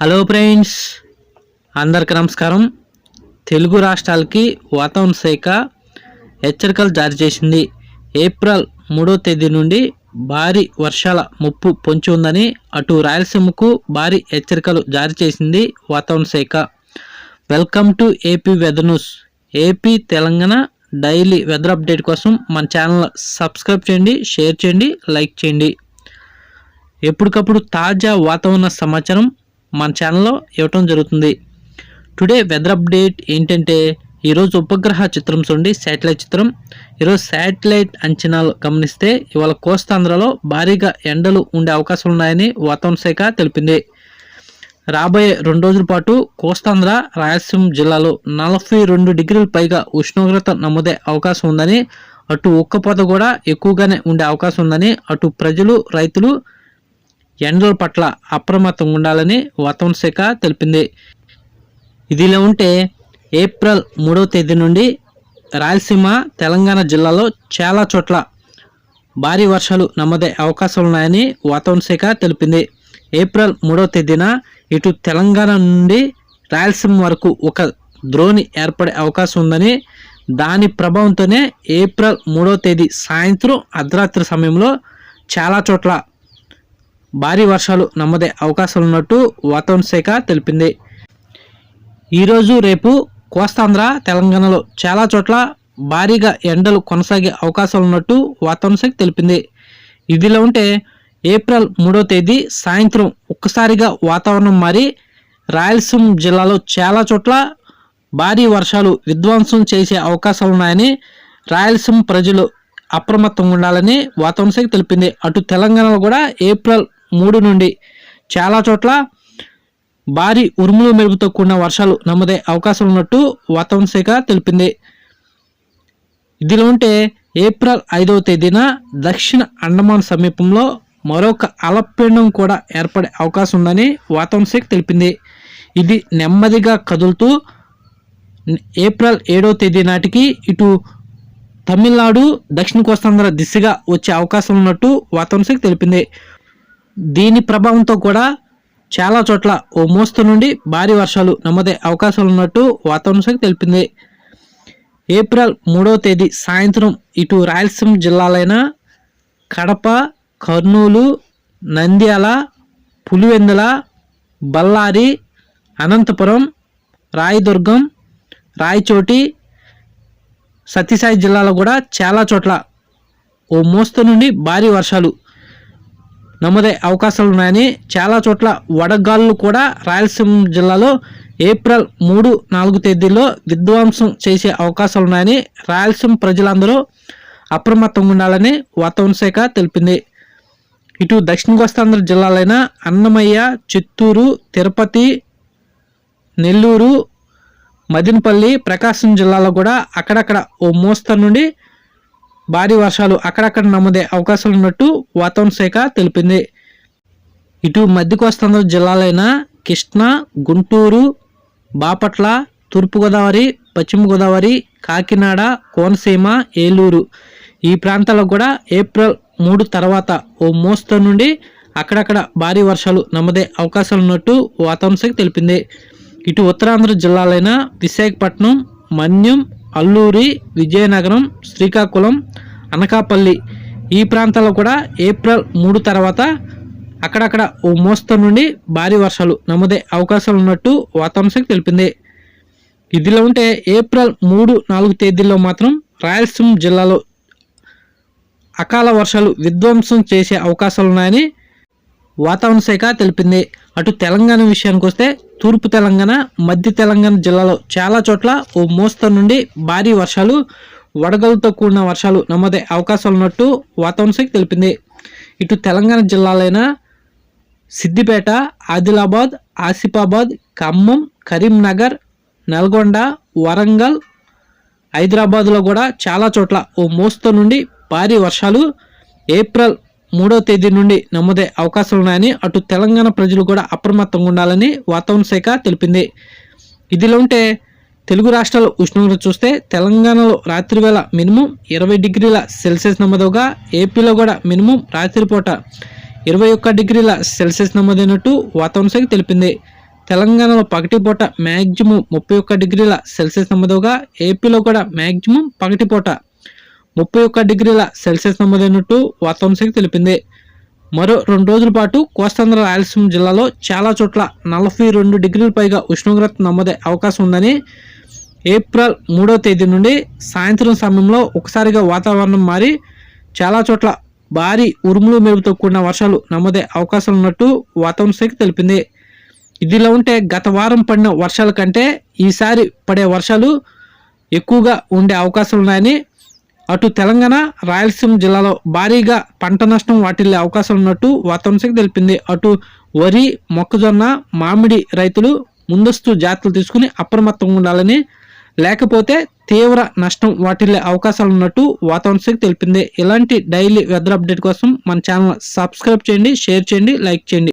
Hello friends అందరికి నమస్కారం. తెలుగు రాష్ట్రాలకి వాతావరణ శాఖ హెచ్చరికలు జారీ చేసింది. ఏప్రిల్ మూడో తేదీ నుండి భారీ వర్షాల ముప్పు పొంచి ఉందని అటు రాయలసీమకు భారీ హెచ్చరికలు జారీ చేసింది వాతావరణ శాఖ. Welcome to AP weather news. AP Telangana daily weather update కోసం మన ఛానల్ సబ్స్క్రైబ్ చేయండి షేర్ చేయండి లైక్ చేయండి. ఎప్పటికప్పుడు తాజా వాతావరణ సమాచారం మన ఛానల్లో ఇవ్వటం జరుగుతుంది. టుడే వెదర్ అప్డేట్ ఏంటంటే ఈరోజు ఉపగ్రహ చిత్రం చూడండి శాటిలైట్ చిత్రం. ఈరోజు శాటిలైట్ అంచనాలు గమనిస్తే ఇవాళ కోస్తాంధ్రలో భారీగా ఎండలు ఉండే అవకాశాలు ఉన్నాయని వాతావరణ శాఖ తెలిపింది. రాబోయే రెండు రోజుల పాటు కోస్తాంధ్ర రాయలసీమ జిల్లాలో నలభై రెండు డిగ్రీల పైగా ఉష్ణోగ్రత నమోదే అవకాశం ఉందని అటు ఉక్కపోత కూడా ఎక్కువగానే ఉండే అవకాశం ఉందని అటు ప్రజలు రైతులు ఎండల పట్ల అప్రమత్తంగా ఉండాలని వాతావరణ శాఖ తెలిపింది. ఇదిలా ఉంటే ఏప్రిల్ మూడవ తేదీ నుండి రాయలసీమ తెలంగాణ జిల్లాలో చాలా చోట్ల భారీ వర్షాలు నమ్మదే అవకాశాలు ఉన్నాయని వాతావరణ శాఖ తెలిపింది. ఏప్రిల్ మూడవ తేదీన ఇటు తెలంగాణ నుండి రాయలసీమ వరకు ఒక ద్రోణి ఏర్పడే అవకాశం ఉందని దాని ప్రభావంతోనే ఏప్రిల్ మూడవ తేదీ సాయంత్రం అర్ధరాత్రి సమయంలో చాలా చోట్ల భారీ వర్షాలు నమ్మదే అవకాశాలు ఉన్నట్టు వాతావరణ శాఖ తెలిపింది. ఈరోజు రేపు కోస్తాంధ్ర తెలంగాణలో చాలా చోట్ల భారీగా ఎండలు కొనసాగే అవకాశాలు ఉన్నట్టు వాతావరణ శాఖ తెలిపింది. ఇదిలా ఉంటే ఏప్రిల్ మూడో తేదీ సాయంత్రం ఒక్కసారిగా వాతావరణం మారి రాయలసీమ జిల్లాలో చాలా చోట్ల భారీ వర్షాలు విధ్వంసం చేసే అవకాశాలు ఉన్నాయని రాయలసీమ ప్రజలు అప్రమత్తంగా ఉండాలని వాతావరణ శాఖ తెలిపింది. అటు తెలంగాణలో కూడా ఏప్రిల్ మూడు నుండి చాలా చోట్ల భారీ ఉరుములు మెరుపుతో కూడిన వర్షాలు నమ్మదే అవకాశం ఉన్నట్టు వాతావరణ శాఖ తెలిపింది. ఇదిలో ఉంటే ఏప్రిల్ ఐదవ తేదీన దక్షిణ అండమాన్ సమీపంలో మరొక అలపీండం కూడా ఏర్పడే అవకాశం ఉందని వాతావరణ శాఖ తెలిపింది. ఇది నెమ్మదిగా కదులుతూ ఏప్రిల్ ఏడవ తేదీ నాటికి ఇటు తమిళనాడు దక్షిణ కోస్తాంధ్ర దిశగా వచ్చే అవకాశం ఉన్నట్టు వాతావరణ శాఖ తెలిపింది. దీని ప్రభావంతో కూడా చాలా చోట్ల ఓ మోస్తు నుండి భారీ వర్షాలు నమోదే అవకాశాలు ఉన్నట్టు వాతావరణ శాఖ తెలిపింది. ఏప్రిల్ మూడవ తేదీ సాయంత్రం ఇటు రాయలసీమ జిల్లాలైన కడప కర్నూలు నంద్యాల పులివెందుల బళ్ళారి అనంతపురం రాయదుర్గం రాయచోటి సత్యసాయి జిల్లాలో కూడా చాలా చోట్ల ఓ మోస్తరు నుండి భారీ వర్షాలు నమోదయ్యే అవకాశాలు ఉన్నాయని చాలా చోట్ల వడగాళ్ళు కూడా రాయలసీమ జిల్లాలో ఏప్రిల్ మూడు నాలుగు తేదీల్లో విధ్వంసం చేసే అవకాశాలు ఉన్నాయని రాయలసీమ ప్రజలందరూ అప్రమత్తంగా ఉండాలని వాతావరణ శాఖ తెలిపింది. ఇటు దక్షిణ కోస్తాంధ్ర జిల్లాలైన అన్నమయ్య చిత్తూరు తిరుపతి నెల్లూరు మదినపల్లి ప్రకాశం జిల్లాలో కూడా అక్కడక్కడ ఓ మోస్తరు నుండి భారీ వర్షాలు అక్కడక్కడ నమోదే అవకాశాలు ఉన్నట్టు వాతావరణ శాఖ తెలిపింది. ఇటు మధ్య కోస్తాంధ్ర జిల్లాలైన కృష్ణా గుంటూరు బాపట్ల తూర్పుగోదావరి పశ్చిమ గోదావరి కాకినాడ కోనసీమ ఏలూరు ఈ ప్రాంతాల్లో కూడా ఏప్రిల్ మూడు తర్వాత ఓ మోస్తరు నుండి అక్కడక్కడ భారీ వర్షాలు నమ్మదే అవకాశాలు ఉన్నట్టు వాతావరణ శాఖ తెలిపింది. ఇటు ఉత్తరాంధ్ర జిల్లాలైన విశాఖపట్నం మన్యం అల్లూరి విజయనగరం శ్రీకాకుళం అనకాపల్లి ఈ ప్రాంతాల్లో కూడా ఏప్రిల్ మూడు తర్వాత అక్కడక్కడ ఓ మోస్తరు నుండి భారీ వర్షాలు నమోదే అవకాశాలు ఉన్నట్టు వాతావరణ శాఖ తెలిపింది. ఇదిలో ఉంటే ఏప్రిల్ మూడు నాలుగు తేదీల్లో మాత్రం రాయలసీమ జిల్లాలో అకాల వర్షాలు విధ్వంసం చేసే అవకాశాలు ఉన్నాయని వాతావరణ శాఖ తెలిపింది. అటు తెలంగాణ విషయానికి వస్తే తూర్పు తెలంగాణ మధ్య తెలంగాణ జిల్లాలో చాలా చోట్ల ఓ మోస్తరు నుండి భారీ వర్షాలు వడగలతో కూడిన వర్షాలు నమోదే అవకాశాలు ఉన్నట్టు వాతావరణ శాఖ తెలిపింది. ఇటు తెలంగాణ జిల్లాలైన సిద్దిపేట ఆదిలాబాద్ ఆసిఫాబాద్ ఖమ్మం కరీంనగర్ నల్గొండ వరంగల్ హైదరాబాద్లో కూడా చాలా చోట్ల ఓ మోస్తరు నుండి భారీ వర్షాలు ఏప్రిల్ మూడో తేదీ నుండి నమోదే అవకాశాలు ఉన్నాయని అటు తెలంగాణ ప్రజలు కూడా అప్రమత్తంగా ఉండాలని వాతావరణ శాఖ తెలిపింది. ఇదిలో ఉంటే తెలుగు రాష్ట్రాల ఉష్ణోగ్రత చూస్తే తెలంగాణలో రాత్రివేళ మినిమం ఇరవై డిగ్రీల సెల్సియస్ నమోదవగా ఏపీలో కూడా మినిమం రాత్రిపూట ఇరవై ఒక్క డిగ్రీల సెల్సియస్ నమోదైనట్టు వాతావరణ శాఖ తెలిపింది. తెలంగాణలో పగటిపూట మ్యాక్సిమం ముప్పై ఒక్క డిగ్రీల సెల్సియస్ నమోదవగా ఏపీలో కూడా మ్యాక్సిమం పగటిపూట ముప్పై ఒక్క డిగ్రీల సెల్సియస్ నమోదైనట్టు వాతావరణ శాఖ తెలిపింది. మరో రెండు రోజుల పాటు కోస్తాంధ్ర రాయలసీమ జిల్లాలో చాలా చోట్ల నలభై రెండు డిగ్రీల పైగా ఉష్ణోగ్రత నమోదే అవకాశం ఉందని ఏప్రిల్ మూడో తేదీ నుండి సాయంత్రం సమయంలో ఒకసారిగా వాతావరణం మారి చాలా చోట్ల భారీ ఉరుములు మెరుపుతో కూడిన వర్షాలు నమోదే అవకాశం ఉన్నట్టు వాతావరణ శాఖ తెలిపింది. ఇదిలా ఉంటే గత వారం పడిన వర్షాల కంటే ఈసారి పడే వర్షాలు ఎక్కువగా ఉండే అవకాశాలు ఉన్నాయని అటు తెలంగాణ రాయలసీమ జిల్లాలో భారీగా పంట నష్టం వాటిల్లే అవకాశం ఉన్నట్టు వాతావరణ శాఖ తెలిపింది. అటు వరి మొక్కజొన్న మామిడి రైతులు ముందస్తు జాగ్రత్తలు తీసుకుని అప్రమత్తంగా ఉండాలని లేకపోతే తీవ్ర నష్టం వాటిల్లే అవకాశాలు ఉన్నట్టు వాతావరణ శాఖ తెలిపింది. ఇలాంటి డైలీ వెదర్ అప్డేట్ కోసం మన ఛానల్ సబ్స్క్రైబ్ చేయండి షేర్ చేయండి లైక్ చేయండి.